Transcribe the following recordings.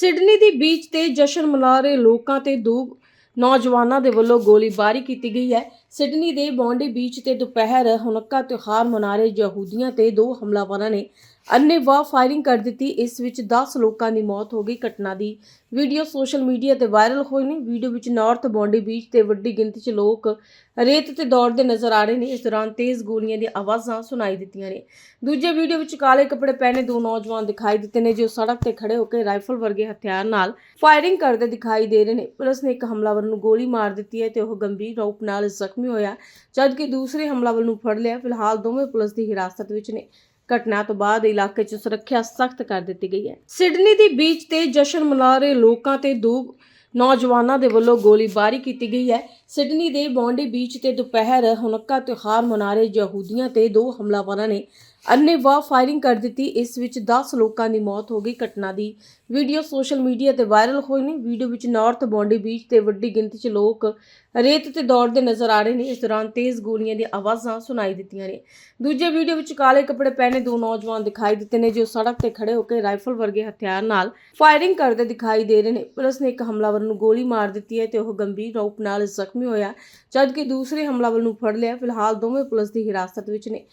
Sydney ਦੀ beach ਤੇ ਜਸ਼ਨ ਮਨਾ ਰਹੇ ਲੋਕਾਂ ਤੇ ਦੋ ਨੌਜਵਾਨਾਂ ਦੇ ਵੱਲੋਂ ਗੋਲੀਬਾਰੀ ਕੀਤੀ ਗਈ ਹੈ। ਸਿਡਨੀ ਦੇ ਬੌਂਡੀ ਬੀਚ ਤੇ ਦੁਪਹਿਰ ਹੁਨਕਾ ਤਿਉਹਾਰ ਮਨਾ ਰਹੇ ਯਹੂਦੀਆਂ ਤੇ ਦੋ ਹਮਲਾਵਰਾਂ ਨੇ ਅੰਨੇਵਾਹ ਫਾਇਰਿੰਗ ਕਰ ਦਿੱਤੀ। ਇਸ ਵਿੱਚ 10 ਲੋਕਾਂ ਦੀ ਮੌਤ ਹੋ ਗਈ। ਘਟਨਾ ਦੀ ਵੀਡੀਓ ਸੋਸ਼ਲ ਮੀਡੀਆ ਤੇ ਵਾਇਰਲ ਹੋਈ ਨੇ ਵੀਡੀਓ ਵਿੱਚ ਨਾਰਥ ਬੌਂਡੀ ਬੀਚ ਤੇ ਵੱਡੀ ਗਿਣਤੀ 'ਚ ਲੋਕ ਰੇਤ ਤੇ ਦੌੜਦੇ ਨਜ਼ਰ ਆ ਰਹੇ ਨੇ। ਇਸ ਦੌਰਾਨ ਤੇਜ਼ ਗੋਲੀਆਂ ਦੀਆਂ ਆਵਾਜ਼ਾਂ ਸੁਣਾਈ ਦਿੱਤੀਆਂ ਨੇ। ਦੂਜੇ ਵੀਡੀਓ ਵਿੱਚ ਕਾਲੇ ਕੱਪੜੇ ਪਹਿਨੇ ਦੋ ਨੌਜਵਾਨ ਦਿਖਾਈ ਦਿੱਤੇ ਨੇ, ਜੋ ਸੜਕ ਤੇ ਖੜੇ ਹੋ ਕੇ ਰਾਈਫਲ ਵਰਗੇ ਹਥਿਆਰ ਨਾਲ ਫਾਇਰਿੰਗ ਕਰਦੇ ਦਿਖਾਈ ਦੇ ਰਹੇ ਨੇ। ਪੁਲਿਸ ਨੇ ਇੱਕ ਹਮਲਾਵਰ ਨੂੰ ਗੋਲੀ ਮਾਰ ਦਿੱਤੀ ਹੈ ਤੇ ਉਹ ਗੰਭੀਰ ਰੂਪ ਨਾਲ ਜ਼ਖਮੀ ਹੋਇਆ, ਜਦਕਿ ਦੂਸਰੇ ਹਮਲਾਵਰ ਨੂੰ ਫੜ ਲਿਆ। ਫਿਲਹਾਲ ਦੋਵੇਂ ਪੁਲਿਸ ਦੀ ਹਿਰਾਸਤ ਵਿੱਚ ਨੇ। ਘਟਨਾ ਤੋਂ ਬਾਅਦ ਇਲਾਕੇ 'ਚ ਸੁਰੱਖਿਆ ਸਖਤ ਕਰ ਦਿੱਤੀ ਗਈ ਹੈ। ਸਿਡਨੀ ਦੀ ਬੀਚ ਤੇ ਜਸ਼ਨ ਮਨਾ ਰਹੇ ਲੋਕਾਂ ਤੇ ਦੋ ਨੌਜਵਾਨਾਂ ਦੇ ਵੱਲੋਂ ਗੋਲੀਬਾਰੀ ਕੀਤੀ ਗਈ ਹੈ। ਸਿਡਨੀ ਦੇ ਬੌਂਡੀ ਬੀਚ ਤੇ ਦੁਪਹਿਰ ਹੁਨਕਾ ਤਿਉਹਾਰ ਮਨਾ ਰਹੇ ਯਹੂਦੀਆਂ ਤੇ ਦੋ ਹਮਲਾਵਰਾਂ ਨੇ ਅੰਨੇਵਾਹ ਫਾਇਰਿੰਗ ਕਰ ਦਿੱਤੀ। ਇਸ ਵਿੱਚ 10 ਲੋਕਾਂ ਦੀ ਮੌਤ ਹੋ ਗਈ। ਘਟਨਾ ਦੀ ਵੀਡੀਓ ਸੋਸ਼ਲ ਮੀਡੀਆ ਤੇ ਵਾਇਰਲ ਹੋਈ ਨੇ ਵੀਡੀਓ ਵਿੱਚ ਨਾਰਥ ਬੌਂਡੀ ਬੀਚ ਤੇ ਵੱਡੀ ਗਿਣਤੀ 'ਚ ਲੋਕ ਰੇਤ ਤੇ ਦੌੜਦੇ ਨਜ਼ਰ ਆ ਰਹੇ ਨੇ। ਇਸ ਦੌਰਾਨ ਤੇਜ਼ ਗੋਲੀਆਂ ਦੀਆਂ ਆਵਾਜ਼ਾਂ ਸੁਣਾਈ ਦਿੱਤੀਆਂ ਨੇ। ਦੂਜੇ ਵੀਡੀਓ ਵਿੱਚ ਕਾਲੇ ਕੱਪੜੇ ਪਹਿਨੇ ਦੋ ਨੌਜਵਾਨ ਦਿਖਾਈ ਦਿੱਤੇ ਨੇ, ਜੋ ਸੜਕ ਤੇ ਖੜੇ ਹੋ ਕੇ ਰਾਈਫਲ ਵਰਗੇ ਹਥਿਆਰ ਨਾਲ ਫਾਇਰਿੰਗ ਕਰਦੇ ਦਿਖਾਈ ਦੇ ਰਹੇ ਨੇ। ਪੁਲਿਸ ਨੇ ਇੱਕ ਹਮਲਾਵਰ ਨੂੰ ਗੋਲੀ ਮਾਰ ਦਿੱਤੀ ਹੈ ਤੇ ਉਹ ਗੰਭੀਰ ਰੂਪ ਨਾਲ ਜ਼ਖਮੀ ਹੋਇਆ, ਜਦਕਿ ਦੂਸਰੇ ਹਮਲਾਵਰ ਨੂੰ ਫੜ ਲਿਆ। ਫਿਲਹਾਲ ਦੋਵੇਂ ਪੁਲਿਸ ਦੀ ਹਿਰਾਸਤ ਵਿੱਚ ਨੇ।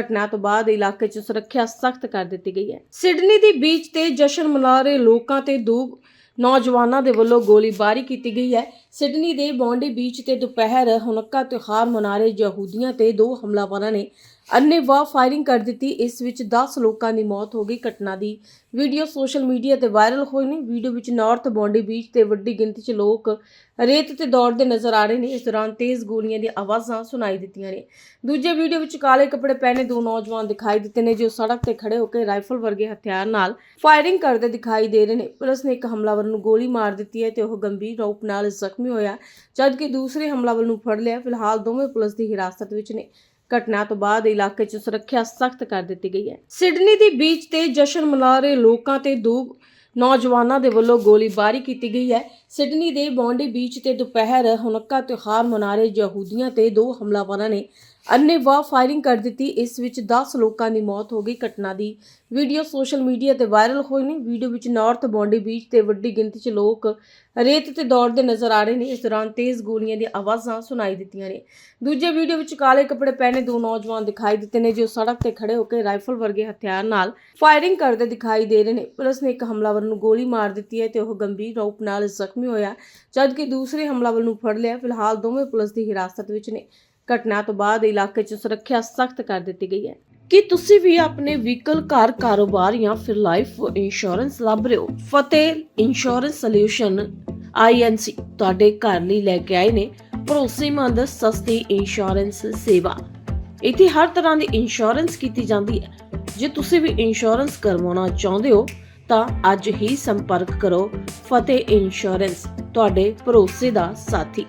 ਘਟਨਾ ਤੋਂ ਬਾਅਦ ਇਲਾਕੇ 'ਚ ਸੁਰੱਖਿਆ ਸਖਤ ਕਰ ਦਿੱਤੀ ਗਈ ਹੈ। ਸਿਡਨੀ ਦੀ ਬੀਚ ਤੇ ਜਸ਼ਨ ਮਨਾ ਰਹੇ ਲੋਕਾਂ ਤੇ ਦੋ ਨੌਜਵਾਨਾਂ ਦੇ ਵੱਲੋਂ ਗੋਲੀਬਾਰੀ ਕੀਤੀ ਗਈ ਹੈ। ਸਿਡਨੀ ਦੇ ਬੌਂਡੀ ਬੀਚ ਤੇ ਦੁਪਹਿਰ ਹੁਨਕਾ ਤਿਉਹਾਰ ਮਨਾ ਰਹੇ ਯਹੂਦੀਆਂ ਤੇ ਦੋ ਹਮਲਾਵਰਾਂ ਨੇ ਅੰਨੇਵਾਹ ਫਾਇਰਿੰਗ ਕਰ ਦਿੱਤੀ, ਇਸ ਵਿੱਚ 10 ਲੋਕਾਂ ਦੀ ਮੌਤ ਹੋ ਗਈ। ਘਟਨਾ ਦੀ ਵੀਡੀਓ ਸੋਸ਼ਲ ਮੀਡੀਆ ਤੇ ਵਾਇਰਲ ਹੋਈ ਨੇ ਵੀਡੀਓ ਵਿੱਚ ਨਾਰਥ ਬੌਂਡੀ ਬੀਚ ਤੇ ਵੱਡੀ ਗਿਣਤੀ 'ਚ ਲੋਕ ਰੇਤ ਤੇ ਦੌੜਦੇ ਨਜ਼ਰ ਆ ਰਹੇ ਨੇ। ਇਸ ਦੌਰਾਨ ਤੇਜ਼ ਗੋਲੀਆਂ ਦੀਆਂ ਆਵਾਜ਼ਾਂ ਸੁਣਾਈ ਦਿੱਤੀਆਂ ਨੇ। ਦੂਜੇ ਵੀਡੀਓ ਵਿੱਚ ਕਾਲੇ ਕੱਪੜੇ ਪਹਿਨੇ ਦੋ ਨੌਜਵਾਨ ਦਿਖਾਈ ਦਿੱਤੇ ਨੇ, ਜੋ ਸੜਕ ਤੇ ਖੜੇ ਹੋ ਕੇ ਰਾਈਫਲ ਵਰਗੇ ਹਥਿਆਰ ਨਾਲ ਫਾਇਰਿੰਗ ਕਰਦੇ ਦਿਖਾਈ ਦੇ ਰਹੇ ਨੇ। ਪੁਲਿਸ ਨੇ ਇੱਕ ਹਮਲਾਵਰ ਨੂੰ ਗੋਲੀ ਮਾਰ ਦਿੱਤੀ ਹੈ ਤੇ ਉਹ ਗੰਭੀਰ ਰੂਪ ਨਾਲ ਜ਼ਖਮੀ ਹੋਇਆ, ਜਦਕਿ ਦੂਸਰੇ ਹਮਲਾਵਰ ਨੂੰ ਫੜ ਲਿਆ। ਫਿਲਹਾਲ ਦੋਵੇਂ ਪੁਲਿਸ ਦੀ ਹਿਰਾਸਤ ਵਿੱਚ ਨੇ। ਘਟਨਾ ਤੋਂ ਬਾਅਦ ਇਲਾਕੇ 'ਚ ਸੁਰੱਖਿਆ ਸਖਤ ਕਰ ਦਿੱਤੀ ਗਈ ਹੈ। ਸਿਡਨੀ ਦੀ ਬੀਚ ਤੇ ਜਸ਼ਨ ਮਨਾ ਰਹੇ ਲੋਕਾਂ ਤੇ ਦੋ ਨੌਜਵਾਨਾਂ ਦੇ ਵੱਲੋਂ ਗੋਲੀਬਾਰੀ ਕੀਤੀ ਗਈ ਹੈ। ਸਿਡਨੀ ਦੇ ਬੌਂਡੀ ਬੀਚ ਤੇ ਦੁਪਹਿਰ ਹੁਨਕਾ ਤਿਉਹਾਰ ਮਨਾ ਰਹੇ ਯਹੂਦੀਆਂ ਤੇ ਦੋ ਹਮਲਾਵਰਾਂ ਨੇ ਅੰਨੇਵਾਹ ਫਾਇਰਿੰਗ ਕਰ ਦਿੱਤੀ। ਇਸ ਵਿੱਚ 10 ਲੋਕਾਂ ਦੀ ਮੌਤ ਹੋ ਗਈ। ਘਟਨਾ ਦੀ ਵੀਡੀਓ ਸੋਸ਼ਲ ਮੀਡੀਆ ਤੇ ਵਾਇਰਲ ਹੋਈ ਨੇ। ਵੀਡੀਓ ਵਿੱਚ ਨਾਰਥ ਬੌਂਡੀ ਬੀਚ ਤੇ ਵੱਡੀ ਗਿਣਤੀ 'ਚ ਲੋਕ ਰੇਤ ਤੇ ਦੌੜਦੇ ਨਜ਼ਰ ਆ ਰਹੇ ਨੇ। ਇਸ ਦੌਰਾਨ ਤੇਜ਼ ਗੋਲੀਆਂ ਦੀਆਂ ਆਵਾਜ਼ਾਂ ਸੁਣਾਈ ਦਿੱਤੀਆਂ ਨੇ। ਦੂਜੇ ਵੀਡੀਓ ਵਿੱਚ ਕਾਲੇ ਕੱਪੜੇ ਪਹਿਨੇ ਦੋ ਨੌਜਵਾਨ ਦਿਖਾਈ ਦਿੱਤੇ ਨੇ, ਜੋ ਸੜਕ ਤੇ ਖੜੇ ਹੋ ਕੇ ਰਾਈਫਲ ਵਰਗੇ ਹਥਿਆਰ ਨਾਲ ਫਾਇਰਿੰਗ ਕਰਦੇ ਦਿਖਾਈ ਦੇ ਰਹੇ ਨੇ। ਪੁਲਿਸ ਨੇ ਇੱਕ ਹਮਲਾਵਰ ਨੂੰ ਗੋਲੀ ਮਾਰ ਦਿੱਤੀ ਹੈ ਤੇ ਉਹ ਗੰਭੀਰ ਰੂਪ ਨਾਲ ਜ਼ਖਮੀ ਹੋਇਆ, ਜਦਕਿ ਦੂਸਰੇ ਹਮਲਾਵਰ ਨੂੰ ਫੜ ਲਿਆ। ਫਿਲਹਾਲ ਦੋਵੇਂ ਪੁਲਿਸ ਦੀ ਹਿਰਾਸਤ ਵਿੱਚ ਨੇ। ਘਟਨਾ ਤੋਂ ਬਾਅਦ ਇਲਾਕੇ 'ਚ ਸੁਰੱਖਿਆ ਸਖਤ ਕਰ ਦਿੱਤੀ ਗਈ ਹੈ। ਕੀ ਤੁਸੀਂ ਵੀ ਆਪਣੇ ਵਹੀਕਲ, ਘਰ, ਕਾਰੋਬਾਰ ਜਾਂ ਫਿਰ ਲਾਈਫ ਇੰਸ਼ੋਰੈਂਸ ਲੱਭ ਰਹੇ ਹੋ? ਫਤਿਹ ਇੰਸ਼ੋਰੈਂਸ ਸੋਲਿਊਸ਼ਨ ਆਈਐਨਸੀ ਤੁਹਾਡੇ ਘਰ ਲਈ ਲੈ ਕੇ ਆਏ ਨੇ ਭਰੋਸੇਮੰਦ, ਸਸਤੀ ਇੰਸ਼ੋਰੈਂਸ ਸੇਵਾ। ਇੱਥੇ ਹਰ ਤਰ੍ਹਾਂ ਦੀ ਇੰਸ਼ੋਰੈਂਸ ਕੀਤੀ ਜਾਂਦੀ ਹੈ। ਜੇ ਤੁਸੀਂ ਵੀ ਇੰਸ਼ੋਰੈਂਸ ਕਰਵਾਉਣਾ ਚਾਹੁੰਦੇ ਹੋ, ਤਾਂ ਅੱਜ ਹੀ ਸੰਪਰਕ ਕਰੋ ਫਤਿਹ ਇੰਸ਼ੋਰੈਂਸ ਤੁਹਾਡੇ ਭਰੋਸੇ ਦਾ ਸਾਥੀ।